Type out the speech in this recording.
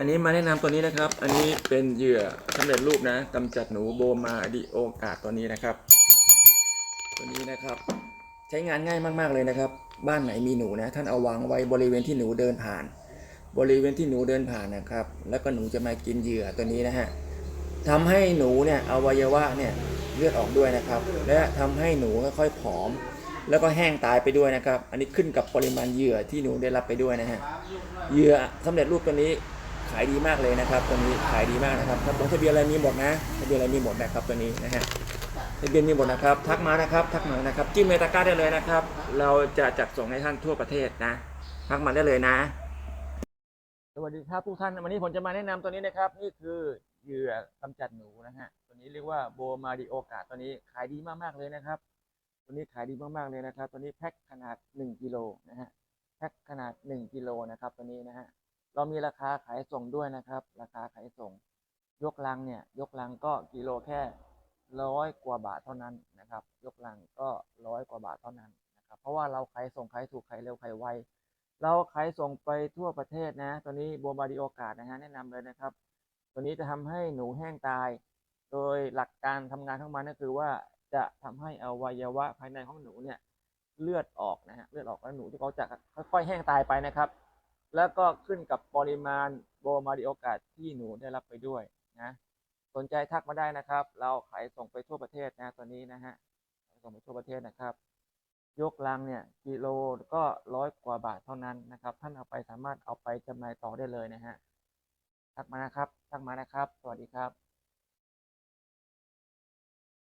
อันนี้มาแนะนำตัวนี้นะครับ อันนี้เป็นเหยื่อสำเร็จรูปนะกำจัดหนูโบมาดิโอกาตัวนี้นะครับ ตัวนี้นะครับ ใช้งานง่ายมาก ๆเลยนะครับ บ้านไหนมีหนูนะ ท่านเอาวางไว้บริเวณที่หนูเดินผ่าน บริเวณที่หนูเดินผ่านนะครับ แล้วก็หนูจะมากินเหยื่อตัวนี้นะฮะทำให้หนูเนี่ยอวัยวะเนี่ยเลือดออกด้วยนะครับ และทำให้หนูค่อยๆผอม แล้วก็แห้งตายไปด้วยนะครับ อันนี้ขึ้นกับปริมาณเหยื่อที่หนูได้รับไปด้วยนะฮะเหยื่อสำเร็จรูปตัวนี้ ขายดีมากเลยนะครับ ตัวนี้ขายดีมากนะครับถ้าทะเบียนอะไรมีหมดนะทะเบียนอะไรมีหมดนะครับตัวนี้นะฮะทะเบียนมีหมดนะครับ ทักมานะครับ ทักมานะครับจิ้มเมตาก้าได้เลยนะครับ เราจะจัดส่งให้ท่านทั่วประเทศนะ ทักมาได้เลยนะ สวัสดีครับทุกท่านวันนี้ผมจะมาแนะนำตัวนี้นะครับ นี่คือเหยื่อกำจัดหนูนะฮะตัวนี้เรียกว่าโบมาดิโอกาตัวนี้ขายดีมากๆเลยนะครับตัวนี้ขายดีมากๆเลยนะครับตัวนี้แพ็คขนาด1กิโลนะฮะแพ็คขนาด 1กิโลนะครับตัวนี้นะฮะ เรามีราคาขายส่งด้วยนะครับ ราคาขายส่ง ยกลังเนี่ย ยกลังก็กิโลแค่ร้อยกว่าบาทเท่านั้นนะครับ ยกลังก็ร้อยกว่าบาทเท่านั้นนะครับ เพราะว่าเราขายส่งขายถูกขายเร็วขายไว เราขายส่งไปทั่วประเทศนะ ตัวนี้โบบาดิโอกาสนะฮะแนะนำเลยนะครับ ตัวนี้จะทำให้หนูแห้งตาย โดยหลักการทำงานของมันก็คือว่าจะทำให้อวัยวะภายในของหนูเนี่ยเลือดออกนะฮะเลือดออกแล้วหนูที่เขาจะค่อยๆแห้งตายไปนะครับ แล้วก็ขึ้นกับปริมาณโบมาดิโอกาสที่หนูได้รับไปด้วยนะสนใจทักมาได้นะครับ เราขายส่งไปทั่วประเทศนะตอนนี้นะฮะขายส่งไปทั่วประเทศนะครับ ยกลังเนี่ยกิโลก็ร้อยกว่าบาทเท่านั้นนะครับ ท่านเอาไปสามารถเอาไปจำหน่ายต่อได้เลยนะฮะทักมานะครับทักมานะครับ สวัสดีครับ